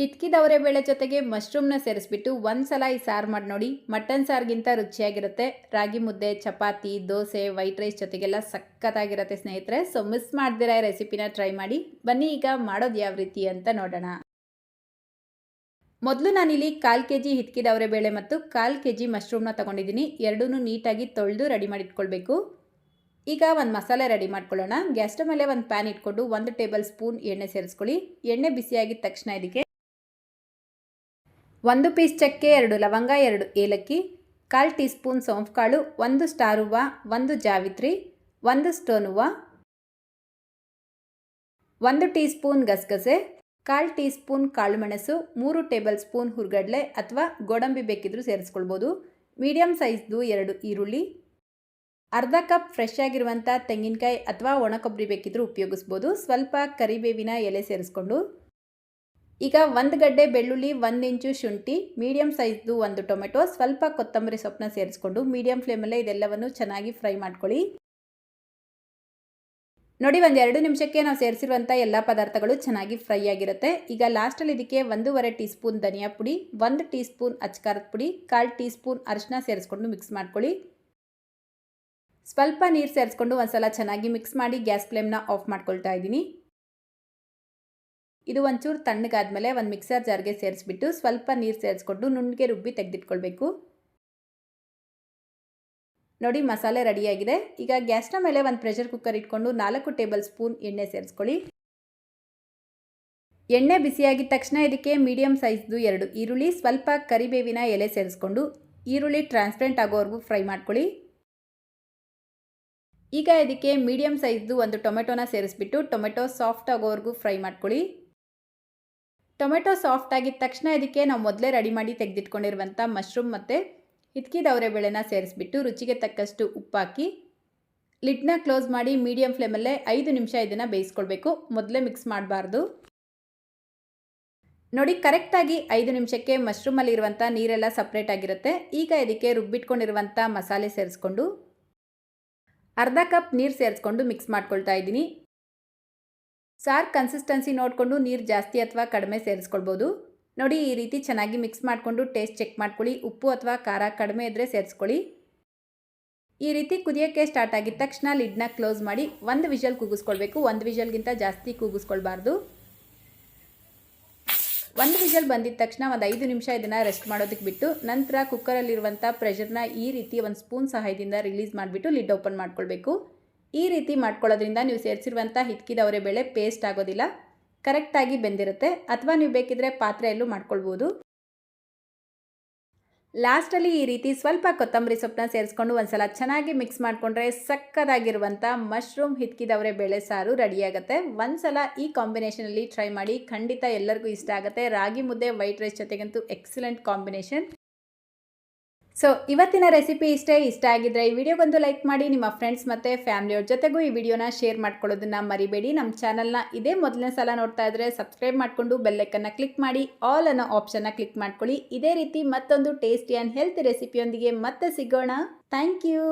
ಹಿತ್ಕಿದವರೆ ಬೇಳೆ ಜೊತೆಗೆ ಮಶ್ರೂಮ್ನ ಸೇರಿಸ್ಬಿಟ್ಟು ಒಂದು ಸಲ ಈ ಸಾರು ಮಾಡಿ ನೋಡಿ. ಮಟನ್ ಸಾರಿಗಿಂತ ರುಚಿಯಾಗಿರುತ್ತೆ. ರಾಗಿ ಮುದ್ದೆ, ಚಪಾತಿ, ದೋಸೆ, ವೈಟ್ ರೈಸ್ ಜೊತೆಗೆಲ್ಲ ಸಖತ್ತಾಗಿರುತ್ತೆ ಸ್ನೇಹಿತರೆ. ಸೊ, ಮಿಸ್ ಮಾಡ್ದಿರ ಈ ರೆಸಿಪಿನ ಟ್ರೈ ಮಾಡಿ. ಬನ್ನಿ ಈಗ ಮಾಡೋದು ಯಾವ ರೀತಿ ಅಂತ ನೋಡೋಣ. ಮೊದಲು ನಾನಿಲ್ಲಿ ಕಾಲು ಕೆ ಜಿ ಹಿತ್ಕಿದವರೆ ಬೇಳೆ ಮತ್ತು ಕಾಲು ಕೆ ಜಿ ಮಶ್ರೂಮ್ನ ತೊಗೊಂಡಿದ್ದೀನಿ. ಎರಡೂ ನೀಟಾಗಿ ತೊಳೆದು ರೆಡಿ ಮಾಡಿ ಇಟ್ಕೊಳ್ಬೇಕು ಈಗ ಒಂದು ಮಸಾಲೆ ರೆಡಿ ಮಾಡ್ಕೊಳ್ಳೋಣ. ಗ್ಯಾಸ್ಟ ಮೇಲೆ ಒಂದು ಪ್ಯಾನ್ ಇಟ್ಕೊಂಡು ಒಂದು ಟೇಬಲ್ ಸ್ಪೂನ್ ಎಣ್ಣೆ ಸೇರಿಸ್ಕೊಳ್ಳಿ. ಎಣ್ಣೆ ಬಿಸಿಯಾಗಿದ ತಕ್ಷಣ ಇದಕ್ಕೆ ಒಂದು ಪೀಸ್ ಚಕ್ಕೆ, ಎರಡು ಲವಂಗ, ಎರಡು ಏಲಕ್ಕಿ, ಕಾಲು ಟೀ ಸ್ಪೂನ್ ಸೋಂಫು ಕಾಳು ಒಂದು ಸ್ಟಾರ್ ಒಂದು ಜಾವಿತ್ರಿ, ಒಂದು ಸ್ಟೋನ್ ಹೂವು, ಒಂದು ಟೀ ಸ್ಪೂನ್ ಗಸಗಸೆ, ಕಾಲು ಟೀ ಸ್ಪೂನ್ ಕಾಳುಮೆಣಸು ಮೂರು ಟೇಬಲ್ ಸ್ಪೂನ್ ಹುರ್ಗಡ್ಲೆ ಅಥವಾ ಗೋಡಂಬಿ ಬೇಕಿದ್ರೂ ಸೇರಿಸ್ಕೊಳ್ಬೋದು. ಮೀಡಿಯಮ್ ಸೈಜ್ದು ಎರಡು ಈರುಳ್ಳಿ, ಅರ್ಧ ಕಪ್ ಫ್ರೆಶ್ ಆಗಿರುವಂಥ ತೆಂಗಿನಕಾಯಿ ಅಥವಾ ಒಣಕೊಬ್ಬರಿ ಬೇಕಿದ್ರೂ ಉಪಯೋಗಿಸ್ಬೋದು. ಸ್ವಲ್ಪ ಕರಿಬೇವಿನ ಎಲೆ ಸೇರಿಸ್ಕೊಂಡು ಈಗ ಒಂದು ಗಡ್ಡೆ ಬೆಳ್ಳುಳ್ಳಿ, ಒಂದು ಇಂಚು ಶುಂಠಿ ಮೀಡಿಯಮ್ ಸೈಜ್ದು ಒಂದು ಟೊಮೆಟೊ ಸ್ವಲ್ಪ ಕೊತ್ತಂಬರಿ ಸೊಪ್ಪನ್ನ ಸೇರಿಸ್ಕೊಂಡು ಮೀಡಿಯಮ್ ಫ್ಲೇಮಲ್ಲೇ ಇದೆಲ್ಲವನ್ನು ಚೆನ್ನಾಗಿ ಫ್ರೈ ಮಾಡ್ಕೊಳ್ಳಿ. ನೋಡಿ, ಒಂದು ಎರಡು ನಿಮಿಷಕ್ಕೆ ನಾವು ಸೇರಿಸಿರುವಂಥ ಎಲ್ಲ ಪದಾರ್ಥಗಳು ಚೆನ್ನಾಗಿ ಫ್ರೈ ಆಗಿರುತ್ತೆ. ಈಗ ಲಾಸ್ಟಲ್ಲಿ ಇದಕ್ಕೆ ಒಂದೂವರೆ ಟೀ ಸ್ಪೂನ್ ಧನಿಯಾ ಪುಡಿ, ಒಂದು ಟೀ ಸ್ಪೂನ್ ಅಚ್ಕಾರದ ಪುಡಿ, ಕಾಲು ಟೀ ಸ್ಪೂನ್ ಅರಿಶಿನ ಸೇರಿಸ್ಕೊಂಡು ಮಿಕ್ಸ್ ಮಾಡ್ಕೊಳ್ಳಿ. ಸ್ವಲ್ಪ ನೀರು ಸೇರಿಸ್ಕೊಂಡು ಒಂದ್ಸಲ ಚೆನ್ನಾಗಿ ಮಿಕ್ಸ್ ಮಾಡಿ ಗ್ಯಾಸ್ ಫ್ಲೇಮ್ನ ಆಫ್ ಮಾಡ್ಕೊಳ್ತಾ ಇದ್ದೀನಿ. ಇದು ಒಂಚೂರು ತಣ್ಣಗಾದ್ಮೇಲೆ ಒಂದು ಮಿಕ್ಸರ್ ಜಾರ್ಗೆ ಸೇರಿಸ್ಬಿಟ್ಟು ಸ್ವಲ್ಪ ನೀರು ಸೇರಿಸ್ಕೊಂಡು ನುಣ್ಣಗೆ ರುಬ್ಬಿ ತೆಗೆದಿಟ್ಕೊಳ್ಬೇಕು. ನೋಡಿ ಮಸಾಲೆ ರೆಡಿಯಾಗಿದೆ ಈಗ ಗ್ಯಾಸ್ನ ಮೇಲೆ ಒಂದು ಪ್ರೆಷರ್ ಕುಕ್ಕರ್ ಇಟ್ಕೊಂಡು ನಾಲ್ಕು ಟೇಬಲ್ ಸ್ಪೂನ್ ಎಣ್ಣೆ ಸೇರಿಸ್ಕೊಳ್ಳಿ. ಎಣ್ಣೆ ಬಿಸಿಯಾಗಿದ ತಕ್ಷಣ ಇದಕ್ಕೆ ಮೀಡಿಯಮ್ ಸೈಜ್ದು ಎರಡು ಈರುಳ್ಳಿ, ಸ್ವಲ್ಪ ಕರಿಬೇವಿನ ಎಲೆ ಸೇರಿಸ್ಕೊಂಡು ಈರುಳ್ಳಿ ಟ್ರಾನ್ಸ್ಪರೆಂಟ್ ಆಗೋವರೆಗೂ ಫ್ರೈ ಮಾಡ್ಕೊಳ್ಳಿ. ಈಗ ಇದಕ್ಕೆ ಮೀಡಿಯಮ್ ಸೈಜ್ದು ಒಂದು ಟೊಮೆಟೊನ ಸೇರಿಸ್ಬಿಟ್ಟು ಟೊಮೆಟೊ ಸಾಫ್ಟ್ ಆಗೋವರೆಗೂ ಫ್ರೈ ಮಾಡ್ಕೊಳ್ಳಿ. ಟೊಮೆಟೊ ಸಾಫ್ಟ್ ಆಗಿದ ತಕ್ಷಣ ಇದಕ್ಕೆ ನಾವು ಮೊದಲೇ ರೆಡಿ ಮಾಡಿ ತೆಗೆದಿಟ್ಕೊಂಡಿರುವಂಥ ಮಶ್ರೂಮ್ ಮತ್ತು ಹಿತ್ಕಿದವರೆ ಬೆಳೆನ ಸೇರಿಸ್ಬಿಟ್ಟು ರುಚಿಗೆ ತಕ್ಕಷ್ಟು ಉಪ್ಪಾಕಿ, ಲಿಡ್ನ ಕ್ಲೋಸ್ ಮಾಡಿ ಮೀಡಿಯಂ ಫ್ಲೇಮಲ್ಲೇ ಐದು ನಿಮಿಷ ಇದನ್ನು ಬೇಯಿಸ್ಕೊಳ್ಬೇಕು. ಮೊದಲೇ ಮಿಕ್ಸ್ ಮಾಡಬಾರ್ದು. ನೋಡಿ ಕರೆಕ್ಟಾಗಿ ಐದು ನಿಮಿಷಕ್ಕೆ ಮಶ್ರೂಮಲ್ಲಿರುವಂಥ ನೀರೆಲ್ಲ ಸಪ್ರೇಟ್ ಆಗಿರುತ್ತೆ. ಈಗ ಇದಕ್ಕೆ ರುಬ್ಬಿಟ್ಕೊಂಡಿರುವಂಥ ಮಸಾಲೆ ಸೇರಿಸ್ಕೊಂಡು ಅರ್ಧ ಕಪ್ ನೀರು ಸೇರಿಸ್ಕೊಂಡು ಮಿಕ್ಸ್ ಮಾಡ್ಕೊಳ್ತಾ ಇದ್ದೀನಿ. ಸಾರು ಕನ್ಸಿಸ್ಟೆನ್ಸಿ ನೋಡಿಕೊಂಡು ನೀರು ಜಾಸ್ತಿ ಅಥವಾ ಕಡಿಮೆ ಸೇರಿಸ್ಕೊಳ್ಬೋದು. ನೋಡಿ, ಈ ರೀತಿ ಚೆನ್ನಾಗಿ ಮಿಕ್ಸ್ ಮಾಡಿಕೊಂಡು ಟೇಸ್ಟ್ ಚೆಕ್ ಮಾಡ್ಕೊಳ್ಳಿ. ಉಪ್ಪು ಅಥವಾ ಖಾರ ಕಡಿಮೆ ಇದ್ದರೆ ಸೇರಿಸ್ಕೊಳ್ಳಿ. ಈ ರೀತಿ ಕುದಿಯೋಕ್ಕೆ ಸ್ಟಾರ್ಟ್ ಆಗಿದ ತಕ್ಷಣ ಲಿಡ್ನ ಕ್ಲೋಸ್ ಮಾಡಿ ಒಂದು ವಿಷಲ್ ಕೂಗಿಸ್ಕೊಳ್ಬೇಕು ಒಂದು ವಿಷಲ್ಗಿಂತ ಜಾಸ್ತಿ ಕೂಗಿಸ್ಕೊಳ್ಬಾರ್ದು ಒಂದು ವಿಷಲ್ ಬಂದಿದ ತಕ್ಷಣ ಒಂದು ಐದು ನಿಮಿಷ ಇದನ್ನು ರೆಸ್ಟ್ ಮಾಡೋದಕ್ಕೆ ಬಿಟ್ಟು ನಂತರ ಕುಕ್ಕರಲ್ಲಿರುವಂಥ ಪ್ರೆಷರ್ನ ಈ ರೀತಿ ಒಂದು ಸ್ಪೂನ್ ಸಹಾಯದಿಂದ ರಿಲೀಸ್ ಮಾಡಿಬಿಟ್ಟು ಲಿಡ್ ಓಪನ್ ಮಾಡ್ಕೊಳ್ಬೇಕು. ಈ ರೀತಿ ಮಾಡ್ಕೊಳ್ಳೋದ್ರಿಂದ ನೀವು ಸೇರಿಸಿರುವಂಥ ಹಿತ್ಕಿದವರೆ ಬೇಳೆ ಪೇಸ್ಟ್ ಆಗೋದಿಲ್ಲ ಕರೆಕ್ಟಾಗಿ ಬೆಂದಿರುತ್ತೆ ಅಥವಾ ನೀವು ಬೇಕಿದ್ರೆ ಪಾತ್ರೆಯಲ್ಲೂ ಮಾಡ್ಕೊಳ್ಬೋದು. ಲಾಸ್ಟಲ್ಲಿ ಈ ರೀತಿ ಸ್ವಲ್ಪ ಕೊತ್ತಂಬರಿ ಸೊಪ್ಪನ್ನ ಸೇರಿಸ್ಕೊಂಡು ಒಂದ್ಸಲ ಚೆನ್ನಾಗಿ ಮಿಕ್ಸ್ ಮಾಡಿಕೊಂಡ್ರೆ ಸಕ್ಕದಾಗಿರುವಂಥ ಮಶ್ರೂಮ್ ಹಿತ್ಕಿದವರೆ ಬೇಳೆ ಸಾರು ರೆಡಿಯಾಗುತ್ತೆ. ಒಂದ್ಸಲ ಈ ಕಾಂಬಿನೇಷನಲ್ಲಿ ಟ್ರೈ ಮಾಡಿ ಖಂಡಿತ ಎಲ್ಲರಿಗೂ ಇಷ್ಟ ಆಗುತ್ತೆ. ರಾಗಿ ಮುದ್ದೆ ವೈಟ್ ರೈಸ್ ಜೊತೆಗಂತೂ ಎಕ್ಸಲೆಂಟ್ ಕಾಂಬಿನೇಷನ್ ಸೊ ಇವತ್ತಿನ ರೆಸಿಪಿ ಇಷ್ಟೇ ಇಷ್ಟ ಆಗಿದ್ರೆ ಈ ವಿಡಿಯೋಗೊಂದು ಲೈಕ್ ಮಾಡಿ ನಿಮ್ಮ ಫ್ರೆಂಡ್ಸ್ ಮತ್ತು ಫ್ಯಾಮಿಲಿಯವ್ರ ಜೊತೆಗೂ ಈ ವಿಡಿಯೋನ ಶೇರ್ ಮಾಡ್ಕೊಳ್ಳೋದನ್ನ ಮರಿಬೇಡಿ. ನಮ್ಮ ಚಾನಲ್ನ ಇದೇ ಮೊದಲನೇ ಸಲ ನೋಡ್ತಾ ಇದ್ರೆ ಸಬ್ಸ್ಕ್ರೈಬ್ ಮಾಡಿಕೊಂಡು ಬೆಲ್ಲೈಕನ್ನು ಕ್ಲಿಕ್ ಮಾಡಿ ಆಲ್ ಅನ್ನೋ ಆಪ್ಷನ್ನ ಕ್ಲಿಕ್ ಮಾಡ್ಕೊಳ್ಳಿ. ಇದೇ ರೀತಿ ಮತ್ತೊಂದು ಟೇಸ್ಟಿ ಆ್ಯಂಡ್ ಹೆಲ್ತ್ ರೆಸಿಪಿಯೊಂದಿಗೆ ಮತ್ತೆ ಸಿಗೋಣ. Thank you